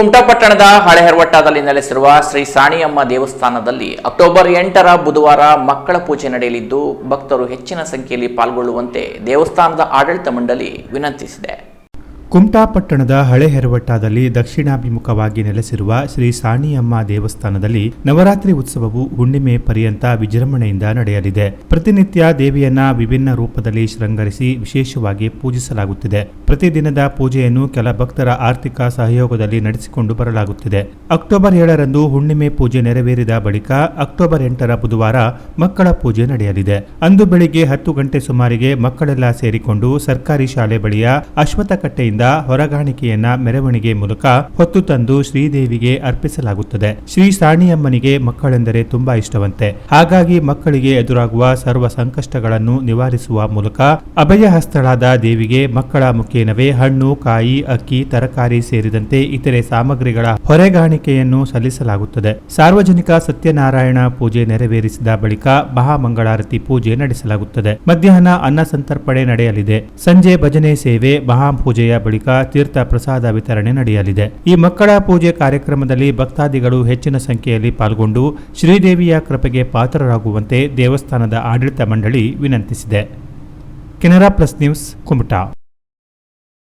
ಕುಮಟಾ ಪಟ್ಟಣದ ಹಳೆಹರ್ವಟ್ಟದಲ್ಲಿ ನೆಲೆಸಿರುವ ಶ್ರೀ ಸಾಣಿಯಮ್ಮ ದೇವಸ್ಥಾನದಲ್ಲಿ ಅಕ್ಟೋಬರ್ ಎಂಟರ ಬುಧವಾರ ಮಕ್ಕಳ ಪೂಜೆ ನಡೆಯಲಿದ್ದು, ಭಕ್ತರು ಹೆಚ್ಚಿನ ಸಂಖ್ಯೆಯಲ್ಲಿ ಪಾಲ್ಗೊಳ್ಳುವಂತೆ ದೇವಸ್ಥಾನದ ಆಡಳಿತ ಮಂಡಳಿ ವಿನಂತಿಸಿದೆ. ಕುಮಟಾ ಪಟ್ಟಣದ ಹಳೆ ಹೆರವಟ್ಟಾದಲ್ಲಿ ದಕ್ಷಿಣಾಭಿಮುಖವಾಗಿ ನೆಲೆಸಿರುವ ಶ್ರೀ ಸಾಣಿಯಮ್ಮ ದೇವಸ್ಥಾನದಲ್ಲಿ ನವರಾತ್ರಿ ಉತ್ಸವವು ಹುಣ್ಣಿಮೆ ಪರ್ಯಂತ ವಿಜೃಂಭಣೆಯಿಂದ ನಡೆಯಲಿದೆ. ಪ್ರತಿನಿತ್ಯ ದೇವಿಯನ್ನ ವಿಭಿನ್ನ ರೂಪದಲ್ಲಿ ಶೃಂಗರಿಸಿ ವಿಶೇಷವಾಗಿ ಪೂಜಿಸಲಾಗುತ್ತಿದೆ. ಪ್ರತಿದಿನದ ಪೂಜೆಯನ್ನು ಕೆಲ ಭಕ್ತರ ಆರ್ಥಿಕ ಸಹಯೋಗದಲ್ಲಿ ನಡೆಸಿಕೊಂಡು ಬರಲಾಗುತ್ತಿದೆ. ಅಕ್ಟೋಬರ್ ಏಳರಂದು ಹುಣ್ಣಿಮೆ ಪೂಜೆ ನೆರವೇರಿದ ಬಳಿಕ ಅಕ್ಟೋಬರ್ ಎಂಟರ ಬುಧವಾರ ಮಕ್ಕಳ ಪೂಜೆ ನಡೆಯಲಿದೆ. ಅಂದು ಬೆಳಿಗ್ಗೆ ಹತ್ತು ಗಂಟೆ ಸುಮಾರಿಗೆ ಮಕ್ಕಳೆಲ್ಲ ಸೇರಿಕೊಂಡು ಸರ್ಕಾರಿ ಶಾಲೆ ಬಳಿಯ ಅಶ್ವತ್ಥಕಟ್ಟೆಯಿಂದ ಹೊರಗಾಣಿಕೆಯನ್ನ ಮೆರವಣಿಗೆ ಮೂಲಕ ಹೊತ್ತು ತಂದು ಶ್ರೀದೇವಿಗೆ ಅರ್ಪಿಸಲಾಗುತ್ತದೆ. ಶ್ರೀ ಸಾಣಿಯಮ್ಮನಿಗೆ ಮಕ್ಕಳೆಂದರೆ ತುಂಬಾ ಇಷ್ಟವಂತೆ. ಹಾಗಾಗಿ ಮಕ್ಕಳಿಗೆ ಎದುರಾಗುವ ಸರ್ವ ಸಂಕಷ್ಟಗಳನ್ನು ನಿವಾರಿಸುವ ಮೂಲಕ ಅಭಯ ಹಸ್ತಳಾದ ದೇವಿಗೆ ಮಕ್ಕಳ ಮುಖೇನವೇ ಹಣ್ಣು, ಕಾಯಿ, ಅಕ್ಕಿ, ತರಕಾರಿ ಸೇರಿದಂತೆ ಇತರೆ ಸಾಮಗ್ರಿಗಳ ಹೊರೆಗಾಣಿಕೆಯನ್ನು ಸಲ್ಲಿಸಲಾಗುತ್ತದೆ. ಸಾರ್ವಜನಿಕ ಸತ್ಯನಾರಾಯಣ ಪೂಜೆ ನೆರವೇರಿಸಿದ ಬಳಿಕ ಮಹಾಮಂಗಳಾರತಿ ಪೂಜೆ ನಡೆಸಲಾಗುತ್ತದೆ. ಮಧ್ಯಾಹ್ನ ಅನ್ನ ಸಂತರ್ಪಣೆ ನಡೆಯಲಿದೆ. ಸಂಜೆ ಭಜನೆ ಸೇವೆ, ಮಹಾಪೂಜೆಯ ಬಳಿಕ ತೀರ್ಥ ಪ್ರಸಾದ ವಿತರಣೆ ನಡೆಯಲಿದೆ. ಈ ಮಕ್ಕಳ ಪೂಜೆ ಕಾರ್ಯಕ್ರಮದಲ್ಲಿ ಭಕ್ತಾದಿಗಳು ಹೆಚ್ಚಿನ ಸಂಖ್ಯೆಯಲ್ಲಿ ಪಾಲ್ಗೊಂಡು ಶ್ರೀದೇವಿಯ ಕೃಪೆಗೆ ಪಾತ್ರರಾಗುವಂತೆ ದೇವಸ್ಥಾನದ ಆಡಳಿತ ಮಂಡಳಿ ವಿನಂತಿಸಿದೆ. Canara plus news, Kumta.